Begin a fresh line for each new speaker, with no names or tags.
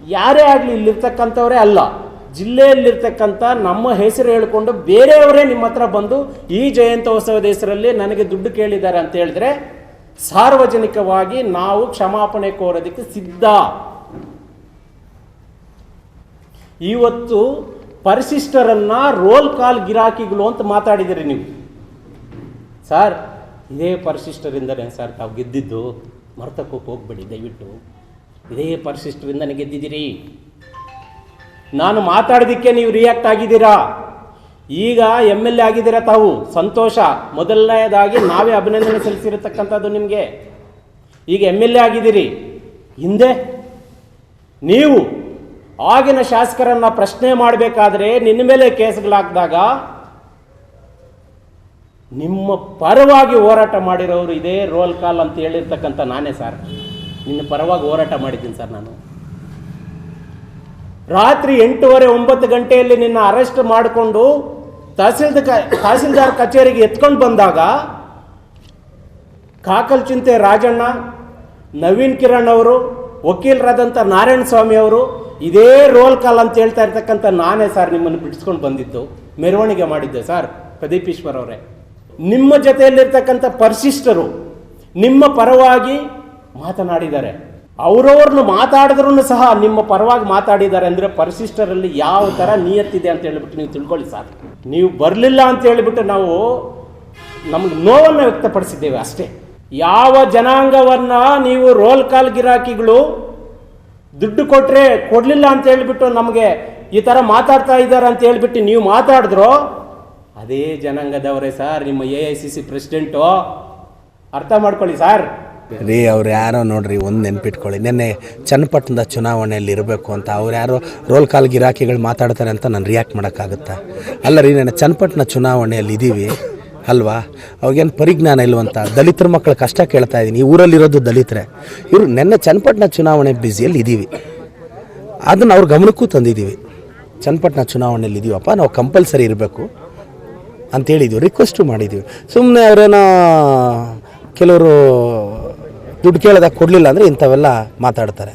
ಯಾರೇ ಆಗಲಿ ಇಲ್ಲಿರ್ತಕ್ಕಂಥವರೇ ಅಲ್ಲ. ಜಿಲ್ಲೆಯಲ್ಲಿರ್ತಕ್ಕಂಥ ನಮ್ಮ ಹೆಸರು ಹೇಳಿಕೊಂಡು ಬೇರೆಯವರೇ ನಿಮ್ಮ ಹತ್ರ ಬಂದು ಈ ಜಯಂತ್ಯೋತ್ಸವದ ಹೆಸರಲ್ಲಿ ನನಗೆ ದುಡ್ಡು ಕೇಳಿದ್ದಾರೆ ಅಂತ ಹೇಳಿದ್ರೆ ಸಾರ್ವಜನಿಕವಾಗಿ ನಾವು ಕ್ಷಮಾಪಣೆ ಕೋರೋದಕ್ಕೆ ಸಿದ್ಧ. ಇವತ್ತು ಪರಿಶಿಷ್ಟರನ್ನ ರೋಲ್ ಕಾಲ್ ಗಿರಾಕಿಗಳು ಅಂತ ಮಾತಾಡಿದಿರಿ ನೀವು. ಸರ್ ಇದೇ ಪರಿಶಿಷ್ಟರಿಂದಲೇ ಸರ್ ತಾವು ಗೆದ್ದಿದ್ದು ಮರ್ತಕ್ಕೆ ಹೋಗ್ಬೇಡಿ ದಯವಿಟ್ಟು. ಇದೇ ಪರಿಶಿಷ್ಟರಿಂದ ಗೆದ್ದಿದ್ದೀರಿ ನಾನು ಮಾತಾಡೋದಕ್ಕೆ ನೀವು ರಿಯಾಕ್ಟ್ ಆಗಿದ್ದೀರಾ? ಈಗ ಎಂ ಎಲ್ ಎ ಆಗಿದ್ದೀರಾ ತಾವು? ಸಂತೋಷ. ಮೊದಲನೇದಾಗಿ ನಾವೇ ಅಭಿನಂದನೆ ಸಲ್ಲಿಸಿರತಕ್ಕಂಥದ್ದು ನಿಮಗೆ. ಈಗ ಎಂ ಎಲ್ ಎ ಆಗಿದ್ದೀರಿ. ಹಿಂದೆ? ನೀವು ಆಗಿನ ಶಾಸಕರನ್ನ ಪ್ರಶ್ನೆ ಮಾಡಬೇಕಾದ್ರೆ ನಿನ್ನ ಮೇಲೆ ಕೇಸ್ಗಳಾಕಿದಾಗ ನಿಮ್ಮ ಪರವಾಗಿ ಹೋರಾಟ ಮಾಡಿರೋರು ಇದೇ ರೋಲ್ ಕಾಲ್ ಅಂತ ಹೇಳಿರ್ತಕ್ಕಂಥ ನಾನೇ ಸರ್ ನಿನ್ನ ಪರವಾಗಿ ಹೋರಾಟ ಮಾಡಿದ್ದೀನಿ ಸರ್ ನಾನು. ರಾತ್ರಿ ಎಂಟೂವರೆ ಒಂಬತ್ತು ಗಂಟೆಯಲ್ಲಿ ನಿನ್ನ ಅರೆಸ್ಟ್ ಮಾಡಿಕೊಂಡು ತಹಸೀಲ್ದ ತಹಸೀಲ್ದಾರ್ ಕಚೇರಿಗೆ ಎತ್ಕೊಂಡು ಬಂದಾಗ ಕಾಕಲ್ ಚಿಂತೆ ರಾಜಣ್ಣ, ನವೀನ್ ಕಿರಣ್ ಅವರು ವಕೀಲರಾದಂಥ ನಾರಾಯಣ ಸ್ವಾಮಿ ಅವರು, ಇದೇ ರೋಲ್ ಕಾಲ್ ಅಂತ ಹೇಳ್ತಾ ಇರ್ತಕ್ಕಂಥ ನಾನೇ ಸರ್ ನಿಮ್ಮನ್ನು ಬಿಡಿಸ್ಕೊಂಡು ಬಂದಿದ್ದು, ಮೆರವಣಿಗೆ ಮಾಡಿದ್ದೆ ಸರ್ ಪ್ರದೀಪ್ ಈಶ್ವರ್ ಅವರೇ. ನಿಮ್ಮ ಜೊತೆಯಲ್ಲಿರ್ತಕ್ಕಂಥ ಪರಿಶಿಷ್ಟರು, ನಿಮ್ಮ ಪರವಾಗಿ ಮಾತನಾಡಿದ್ದಾರೆ. ಅವರವ್ರನ್ನ ಮಾತಾಡಿದ್ರು ಸಹ ನಿಮ್ಮ ಪರವಾಗಿ ಮಾತಾಡಿದ್ದಾರೆ ಅಂದರೆ ಪರಿಶಿಷ್ಟರಲ್ಲಿ ಯಾವ ಥರ ನಿಯತ್ತಿದೆ ಅಂತ ಹೇಳಿಬಿಟ್ಟು ನೀವು ತಿಳ್ಕೊಳ್ಳಿ ಸರ್ ನೀವು ಬರಲಿಲ್ಲ ಅಂತ ಹೇಳಿಬಿಟ್ಟು ನಾವು ನಮ್ಗೆ ನೋವನ್ನು ವ್ಯಕ್ತಪಡಿಸಿದ್ದೇವೆ ಅಷ್ಟೇ. ಯಾವ ಜನಾಂಗವನ್ನ ನೀವು ರೋಲ್ ಕಾಲ್ ಗಿರಾಕಿಗಳು ದುಡ್ಡು ಕೊಟ್ರೆ ಕೊಡ್ಲಿಲ್ಲ ಅಂತ ಹೇಳಿಬಿಟ್ಟು ನಮಗೆ ಈ ಥರ ಮಾತಾಡ್ತಾ ಇದ್ದಾರೆ ಅಂತ ಹೇಳಿಬಿಟ್ಟು ನೀವು ಮಾತಾಡಿದ್ರೋ, ಅದೇ ಜನಾಂಗದವರೇ ಸರ್, ನಿಮ್ಮ A I C C president ಅರ್ಥ ಮಾಡ್ಕೊಳ್ಳಿ ಸರ್.
ರೀ, ಅವ್ರು ಯಾರೋ ನೋಡ್ರಿ, ಒಂದು ನೆನ್ಪಿಟ್ಕೊಳ್ಳಿ. ನಿನ್ನೆ ಚನ್ನಪಟ್ಟಣದ ಚುನಾವಣೆಯಲ್ಲಿ ಇರಬೇಕು ಅಂತ ಅವ್ರು ಯಾರೋ ರೋಲ್ ಕಾಲ್ ಗಿರಾಕಿಗಳು ಮಾತಾಡ್ತಾರೆ ಅಂತ ನಾನು ರಿಯಾಕ್ಟ್ ಮಾಡೋಕ್ಕಾಗುತ್ತಾ? ಅಲ್ಲ ರೀ ನಾನು ಚನ್ನಪಟ್ಟಣ ಚುನಾವಣೆಯಲ್ಲಿ ಇದ್ದೀವಿ, ಅಲ್ವಾ? ಅವಾಗೇನು ಪರಿಜ್ಞಾನ ಇಲ್ವಂತ? ದಲಿತರ ಮಕ್ಕಳ ಕಷ್ಟ ಕೇಳ್ತಾ ಇದ್ದೀನಿ ಈ ಊರಲ್ಲಿರೋದು ದಲಿತರೆ. ಇವರು ನೆನ್ನೆ ಚನ್ನಪಟ್ಟಣ ಚುನಾವಣೆ ಬ್ಯುಸಿಯಲ್ಲಿ ಇದ್ದೀವಿ. ಅದನ್ನು ಅವ್ರ ಗಮನಕ್ಕೂ ತಂದಿದ್ದೀವಿ. ಚನ್ನಪಟ್ಟಣ ಚುನಾವಣೆಯಲ್ಲಿ ಇದ್ದೀವಪ್ಪ ನಾವು ಕಂಪಲ್ಸರಿ ಇರಬೇಕು ಅಂತೇಳಿದ್ದೀವಿ ರಿಕ್ವೆಸ್ಟು ಮಾಡಿದ್ದೀವಿ ಸುಮ್ಮನೆ ಅವರೇನೋ ಕೆಲವರು ದುಡ್ಡು ಕೇಳಿದಾಗ ಕೊಡಲಿಲ್ಲ ಅಂದರೆ ಇಂಥವೆಲ್ಲ ಮಾತಾಡ್ತಾರೆ.